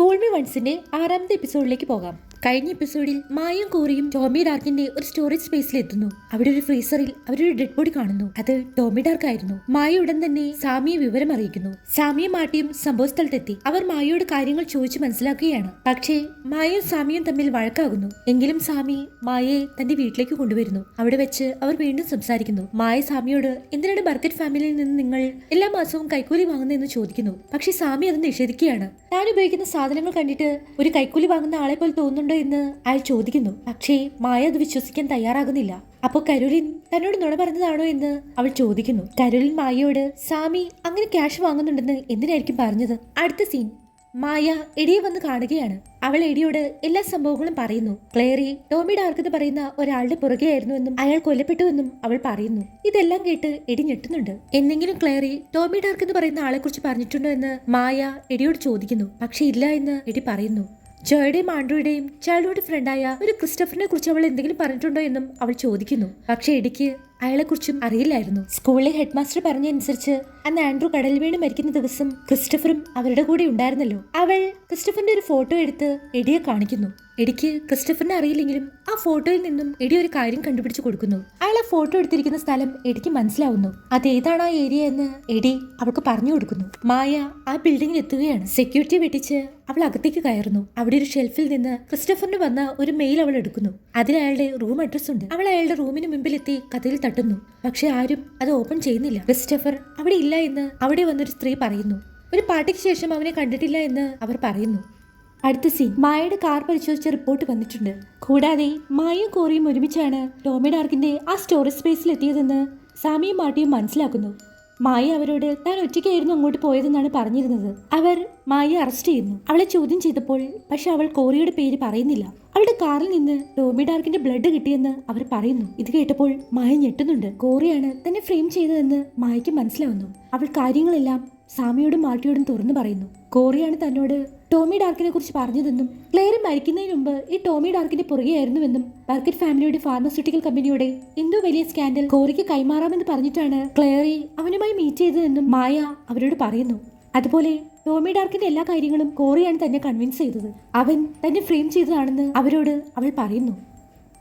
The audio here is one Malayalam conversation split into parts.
ഫോൾ വൺസിന്റെ ആറാമത്തെ എപ്പിസോഡിലേക്ക് പോകാം. കഴിഞ്ഞ എപ്പിസോഡിൽ മായും കോറിയും ടോമി ഡാർക്കിന്റെ ഒരു സ്റ്റോറേജ് സ്പേസിൽ എത്തുന്നു. അവിടെ ഒരു ഫ്രീസറിൽ അവരൊരു ഡെഡ് ബോഡി കാണുന്നു. അത് ടോമി ഡാർക്ക് ആയിരുന്നു. മായ ഉടൻ തന്നെ സാമിയെ വിവരം അറിയിക്കുന്നു. സാമിയും മാട്ടിയും സംഭവ സ്ഥലത്തെത്തി. അവർ മായയോട് കാര്യങ്ങൾ ചോദിച്ചു മനസ്സിലാക്കുകയാണ്. പക്ഷേ മായയും സാമിയും തമ്മിൽ വഴക്കാകുന്നു. എങ്കിലും സാമി മായയെ തന്റെ വീട്ടിലേക്ക് കൊണ്ടുവരുന്നു. അവിടെ വെച്ച് അവർ വീണ്ടും സംസാരിക്കുന്നു. മായ സാമിയോട് എന്തിനാണ് ബർക്കറ്റ് ഫാമിലിയിൽ നിന്ന് നിങ്ങൾ എല്ലാ മാസവും കൈക്കൂലി വാങ്ങുന്നതെന്ന് ചോദിക്കുന്നു. പക്ഷേ സാമി അത് നിഷേധിക്കുകയാണ്. താൻ ഉപയോഗിക്കുന്ന സാധനങ്ങൾ കണ്ടിട്ട് ഒരു കൈക്കൂലി വാങ്ങുന്ന ആളെ പോലെ തോന്നുന്നുണ്ടോ? എന്ന് അയാൾ ചോദിക്കുന്നു. പക്ഷേ മായ അത് വിശ്വസിക്കാൻ തയ്യാറാകുന്നില്ല. അപ്പോൾ കരുലിൻ തന്നോട് നുണ പറഞ്ഞതാണോ എന്ന് അവൾ ചോദിക്കുന്നു. കരുലിൻ മായയോട് സാമി അങ്ങനെ ക്യാഷ് വാങ്ങുന്നുണ്ടെന്ന് എന്തിനായിരിക്കും പറഞ്ഞത്? അടുത്ത സീൻ മായ എടിയെ വന്ന് കാണുകയാണ്. അവൾ എടിയോട് എല്ലാ സംഭവങ്ങളും പറയുന്നു. ക്ലേറി ടോമി ഡാർക്ക് എന്ന് പറയുന്ന ഒരാളുടെ പുറകെയായിരുന്നു എന്നും അയാൾ കൊല്ലപ്പെട്ടുവെന്നും അവൾ പറയുന്നു. ഇതെല്ലാം കേട്ട് എടി ഞെട്ടുന്നുണ്ട്. എന്തെങ്കിലും ക്ലേറി ടോമി ഡാർക്ക് എന്ന് പറയുന്ന ആളെക്കുറിച്ച് പറഞ്ഞിട്ടുണ്ടോ? എന്ന് മായ എടിയോട് ചോദിക്കുന്നു. പക്ഷെ ഇല്ല എന്ന് എടി പറയുന്നു. ജോയുടെയും ആൻഡ്രോയുടെയും ചൈൽഡ്ഹുഡ് ഫ്രണ്ടായ ഒരു ക്രിസ്റ്റഫറിനെ കുറിച്ച് അവൾ എന്തെങ്കിലും പറഞ്ഞിട്ടുണ്ടോ എന്നും അവൾ ചോദിക്കുന്നു. പക്ഷേ ഇടയ്ക്ക് അയാളെക്കുറിച്ചും അറിയില്ലായിരുന്നു. സ്കൂളിലെ ഹെഡ് മാസ്റ്റർ പറഞ്ഞനുസരിച്ച് അന്ന് ആൻഡ്രൂ കടൽ വീണ് മരിക്കുന്ന ദിവസം ക്രിസ്റ്റഫറും അവരുടെ കൂടെ ഉണ്ടായിരുന്നല്ലോ. അവൾ ക്രിസ്റ്റഫറിന്റെ ഒരു ഫോട്ടോ എടുത്ത് എടിയെ കാണിക്കുന്നു. എടിക്ക് ക്രിസ്റ്റഫറിനെ അറിയില്ലെങ്കിലും ആ ഫോട്ടോയിൽ നിന്നും എടി ഒരു കാര്യം കണ്ടുപിടിച്ചു കൊടുക്കുന്നു. അയാൾ ആ ഫോട്ടോ എടുത്തിരിക്കുന്ന സ്ഥലം എടിക്ക് മനസ്സിലാവുന്നു. അതേതാണ് ആ ഏരിയ എന്ന് എടി അവൾക്ക് പറഞ്ഞു കൊടുക്കുന്നു. മായ ആ ബിൽഡിംഗിൽ എത്തുകയാണ്. സെക്യൂരിറ്റി വെട്ടിച്ച് അവൾ അകത്തേക്ക് കയറുന്നു. അവിടെ ഒരു ഷെൽഫിൽ നിന്ന് ക്രിസ്റ്റഫറിന് വന്ന ഒരു മെയിൽ അവൾ എടുക്കുന്നു. അതിൽ അയാളുടെ റൂം അഡ്രസ് ഉണ്ട്. അവൾ അയാളുടെ റൂമിന് മുമ്പിലെത്തി കഥയിൽ തട്ടുന്നു. പക്ഷെ ആരും അത് ഓപ്പൺ ചെയ്യുന്നില്ല. ക്രിസ്റ്റഫർ അവിടെ ഇല്ല എന്ന് അവിടെ വന്നൊരു സ്ത്രീ പറയുന്നു. ഒരു പാർട്ടിക്ക് ശേഷം അവനെ കണ്ടിട്ടില്ല എന്ന് അവർ പറയുന്നു. അടുത്ത സീൻ മായയുടെ കാർ പരിശോധിച്ച റിപ്പോർട്ട് വന്നിട്ടുണ്ട്. കൂടാതെ മായയും കോറിയും ഒരുമിച്ചാണ് ടോമി ഡാർക്കിന്റെ ആ സ്റ്റോറേജ് സ്പേസിൽ എത്തിയതെന്ന് സാമിയും മാട്ടിയും മനസ്സിലാക്കുന്നു. മായ അവരോട് താൻ ഒറ്റയ്ക്കായിരുന്നു അങ്ങോട്ട് പോയതെന്നാണ് പറഞ്ഞിരുന്നത്. അവർ മായയെ അറസ്റ്റ് ചെയ്യുന്നു. അവളെ ചോദ്യം ചെയ്തപ്പോൾ പക്ഷെ അവൾ കോറിയുടെ പേര് പറയുന്നില്ല. അവളുടെ കാറിൽ നിന്ന് ടോമി ഡാർക്കിന്റെ ബ്ലഡ് കിട്ടിയെന്ന് അവർ പറയുന്നു. ഇത് കേട്ടപ്പോൾ മായ ഞെട്ടുന്നുണ്ട്. കോറിയാണ് തന്നെ ഫ്രെയിം ചെയ്തതെന്ന് മായയ്ക്ക് മനസ്സിലാവുന്നു. അവൾ കാര്യങ്ങളെല്ലാം സാമിയോടും മാൾട്ടിയോടും തുറന്നു പറയുന്നു. കോറിയാണ് തന്നോട് ടോമി ഡാർക്കിനെ കുറിച്ച് പറഞ്ഞതെന്നും ക്ലെയർ മരിക്കുന്നതിന് മുമ്പ് ഈ ടോമി ഡാർക്കിന്റെ പുറകെയായിരുന്നുവെന്നും ബർക്കറ്റ് ഫാമിലിയുടെ ഫാർമസ്യൂട്ടിക്കൽ കമ്പനിയുടെ എന്തോ വലിയ സ്കാൻഡൽ കോറിക്ക് കൈമാറാമെന്ന് പറഞ്ഞിട്ടാണ് ക്ലെയറി അവനുമായി മീറ്റ് ചെയ്തതെന്നും മായ അവരോട് പറയുന്നു. അതുപോലെ ടോമി ഡാർക്കിന്റെ എല്ലാ കാര്യങ്ങളും കോറിയാണ് തന്നെ കൺവിൻസ് ചെയ്തത്. അവൻ തന്നെ ഫ്രെയിം ചെയ്തതാണെന്ന് അവരോട് അവൾ പറയുന്നു.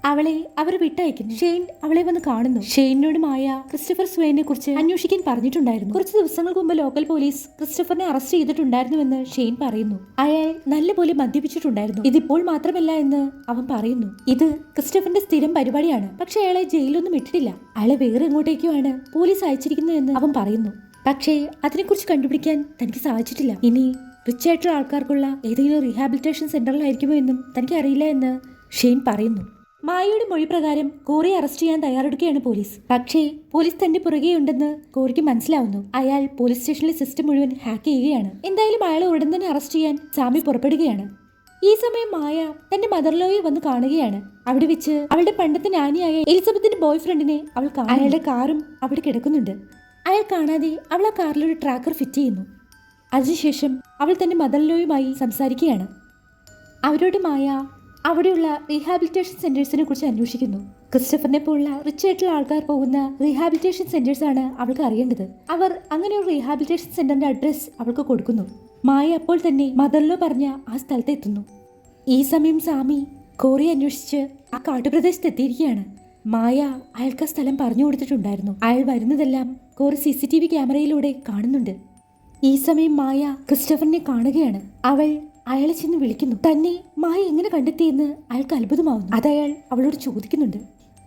അവളെ അവർ വിട്ടയക്കുന്നു. ഷെയ്ൻ അവളെ വന്ന് കാണുന്നു. ഷെയ്നോട് മായ ക്രിസ്റ്റഫർ സ്വയനെ കുറിച്ച് അന്വേഷിക്കാൻ പറഞ്ഞിട്ടുണ്ടായിരുന്നു. കുറച്ച് ദിവസങ്ങൾക്ക് മുമ്പ് ലോക്കൽ പോലീസ് ക്രിസ്റ്റഫറിനെ അറസ്റ്റ് ചെയ്തിട്ടുണ്ടായിരുന്നുവെന്ന് ഷെയ്ൻ പറയുന്നു. അയാൾ നല്ലപോലെ മദ്യപിച്ചിട്ടുണ്ടായിരുന്നു. ഇതിപ്പോൾ മാത്രമല്ല എന്ന് അവൻ പറയുന്നു. ഇത് ക്രിസ്റ്റഫറിന്റെ സ്ഥിരം പരിപാടിയാണ്. പക്ഷെ അയാളെ ജയിലൊന്നും ഇട്ടിട്ടില്ല. അയാളെ വേറെ എങ്ങോട്ടേക്കുമാണ് പോലീസ് അയച്ചിരിക്കുന്നതെന്ന് അവൻ പറയുന്നു. പക്ഷേ അതിനെക്കുറിച്ച് കണ്ടുപിടിക്കാൻ തനിക്ക് സാധിച്ചിട്ടില്ല. ഇനി റിച്ച് ആയിട്ടുള്ള ആൾക്കാർക്കുള്ള ഏതെങ്കിലും റീഹാബിലിറ്റേഷൻ സെന്ററിലായിരിക്കുമോ എന്നും തനിക്ക് അറിയില്ല എന്ന് ഷെയ്ൻ പറയുന്നു. മായയുടെ മൊഴി പ്രകാരം കോറിയെ അറസ്റ്റ് ചെയ്യാൻ തയ്യാറെടുക്കുകയാണ് പോലീസ്. പക്ഷേ പോലീസ് തന്റെ പുറകെയുണ്ടെന്ന് കോറിക്ക് മനസ്സിലാവുന്നു. അയാൾ പോലീസ് സ്റ്റേഷനിലെ സിസ്റ്റം മുഴുവൻ ഹാക്ക് ചെയ്യുകയാണ്. എന്തായാലും അയാളെ ഉടൻ തന്നെ അറസ്റ്റ് ചെയ്യാൻ സാമി പുറപ്പെടുകയാണ്. ഈ സമയം മായ തന്റെ മദർലോയെ വന്ന് കാണുകയാണ്. അവിടെ വെച്ച് അവളുടെ പണ്ടത്തെ നാനിയായ എലിസബത്തിന്റെ ബോയ് ഫ്രണ്ടിനെ അവൾ. അയാളുടെ കാറും അവിടെ കിടക്കുന്നുണ്ട്. അയാൾ കാണാതെ അവൾ ആ കാറിലൊരു ട്രാക്കർ ഫിറ്റ് ചെയ്യുന്നു. അതിനുശേഷം അവൾ തന്റെ മദർലോയുമായി സംസാരിക്കുകയാണ്. അവരോട് മായ അവിടെയുള്ള റീഹാബിലിറ്റേഷൻ സെന്റേഴ്സിനെ കുറിച്ച് അന്വേഷിക്കുന്നു. ക്രിസ്റ്റഫറിനെ പോലുള്ള റിച്ച് ആയിട്ടുള്ള ആൾക്കാർ പോകുന്ന റീഹാബിലിറ്റേഷൻ ആണ് അവൾക്ക് അറിയേണ്ടത്. അവർ അങ്ങനെ ഒരു റീഹാബിലിറ്റേഷൻ സെന്ററിന്റെ അഡ്രസ് അവൾക്ക് കൊടുക്കുന്നു. മായ അപ്പോൾ തന്നെ മദർലോ പറഞ്ഞ ആ സ്ഥലത്ത് എത്തുന്നു. ഈ സമയം സാമി കോറി അന്വേഷിച്ച് ആ കാട്ടുപ്രദേശത്ത് എത്തിയിരിക്കുകയാണ് മായ അയാൾക്ക് ആ സ്ഥലം പറഞ്ഞു കൊടുത്തിട്ടുണ്ടായിരുന്നു. അയാൾ വരുന്നതെല്ലാം Corey C C T V ക്യാമറയിലൂടെ കാണുന്നുണ്ട്. ഈ സമയം മായ ക്രിസ്റ്റഫറിനെ കാണുകയാണ്. അവൾ അയാളെ ചെന്ന് വിളിക്കുന്നു. തന്നെ മായ എങ്ങനെ കണ്ടെത്തിയെന്ന് അയാൾക്ക് അത്ഭുതമാവുന്നു. അത് അയാൾ അവളോട് ചോദിക്കുന്നുണ്ട്.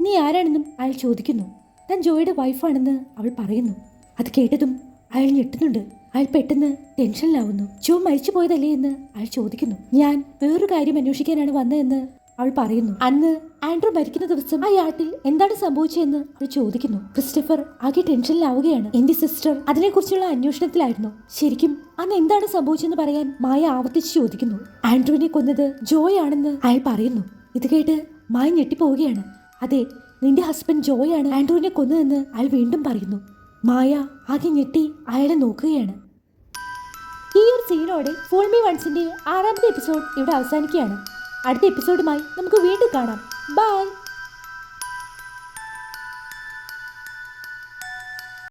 നീ ആരാണെന്നും അയാൾ ചോദിക്കുന്നു. താൻ ജോയുടെ വൈഫാണെന്ന് അവൾ പറയുന്നു. അത് കേട്ടതും അയാൾ ഞെട്ടുന്നുണ്ട്. അയാൾ പെട്ടെന്ന് ടെൻഷനിലാവുന്നു. ജോ മരിച്ചു പോയതല്ലേ എന്ന് അയാൾ ചോദിക്കുന്നു. ഞാൻ വേറൊരു കാര്യം അന്വേഷിക്കാനാണ് വന്നതെന്ന് അവൾ പറയുന്നു അന്ന് ആൻഡ്രൂ മരിക്കുന്ന ദിവസം ആ യാട്ടിൽ എന്താണ് സംഭവിച്ചതെന്ന് അവൾ ചോദിക്കുന്നു. ക്രിസ്റ്റഫർ ആകെ ടെൻഷനിലാവുകയാണ്. എന്റെ സിസ്റ്റർ അതിനെക്കുറിച്ചുള്ള അന്വേഷണത്തിലായിരുന്നു. ശരിക്കും അന്ന് എന്താണ് സംഭവിച്ചെന്ന് പറയാൻ മായ ആവർത്തിച്ച് ചോദിക്കുന്നു. ആൻഡ്രൂവിനെ കൊന്നത് ജോയ് ആണെന്ന് അയാൾ പറയുന്നു. ഇത് കേട്ട് മായ ഞെട്ടിപ്പോവുകയാണ്. അതെ നിന്റെ ഹസ്ബൻഡ് ജോയ് ആണ് ആൻഡ്രൂവിനെ കൊന്നതെന്ന് അയാൾ വീണ്ടും പറയുന്നു. മായ ആകെ ഞെട്ടി അയാളെ നോക്കുകയാണ്. ഈ ഒരു സീനോടെ ഫോൾ മീ വൺസിന്റെ ആറാമത്തെ എപ്പിസോഡ് ഇവിടെ അവസാനിക്കുകയാണ്. അടുത്ത എപ്പിസോഡുമായി നമുക്ക് വീണ്ടും കാണാം. ബൈ